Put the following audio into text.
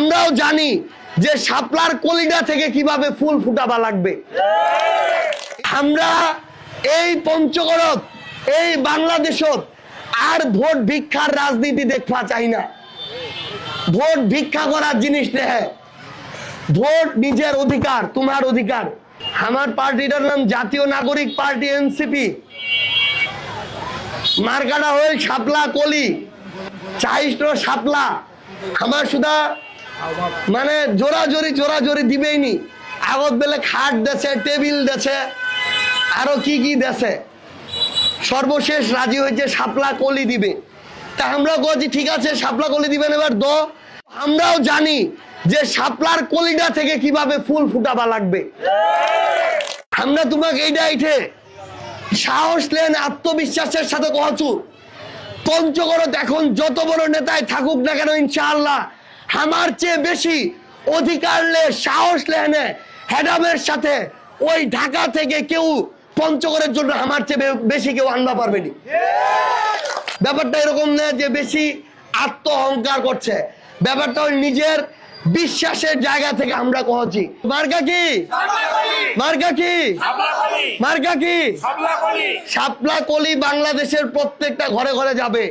আমরাও জানি যে শাপলার কলিডা থেকে কীভাবে ফুল ফুটাবা লাগবে। আমরা এই পঞ্চগড়ত, এই বাংলাদেশত আর ভোট ভিক্ষার রাজনীতি দেখবা চাই না। ভোট ভিক্ষা করার জিনিস নেহে। ভোট নিজের অধিকার, তোমার অধিকার। আমার পার্টিটার নাম জাতীয় নাগরিক পার্টি এনসিপি। মার্কাটা হয়ে শাপলা কলি। চাইষ্ট শাপলা। আমার সুদা মানে জোরাজোরি জোরাজোরি দিবেই নি আগত বেলে খাট দেছে, টেবিল দেছে, আরও কি কি দেছে। সর্বশেষ রাজি হয়েছে সাপলা কলি দিবে। তা আমরা বলছি ঠিক আছে সাপলা কলি দিবেন এবার দো। আমরাও জানি যে শাপলার কলিটা থেকে কীভাবে ফুল ফুটাবা লাগবে। আমরা তোমাকে এইটা এইঠে সাহস লেন আত্মবিশ্বাসের সাথে কহছু পঞ্চগড়ত এখন যত বড় নেতায় থাকুক না কেন, ইনশাআল্লাহ আমার চেয়ে বেশি অধিকার লে সাহস লেনে হেডামের সাথে ওই ঢাকা থেকে কেউ পঞ্চগড়ের জন্য আমার চেয়ে বেশি কেউ আনবা পারবেনি ব্যাপারটা এরকম না যে বেশি আত্ম অহংকার করছে। ব্যাপারটা ওই নিজের বিশ্বাসের জায়গা থেকে আমরা কহছি মার্কা কি? মার্কা কি? মার্কা কি? শাপলা কলি বাংলাদেশের প্রত্যেকটা ঘরে ঘরে যাবে।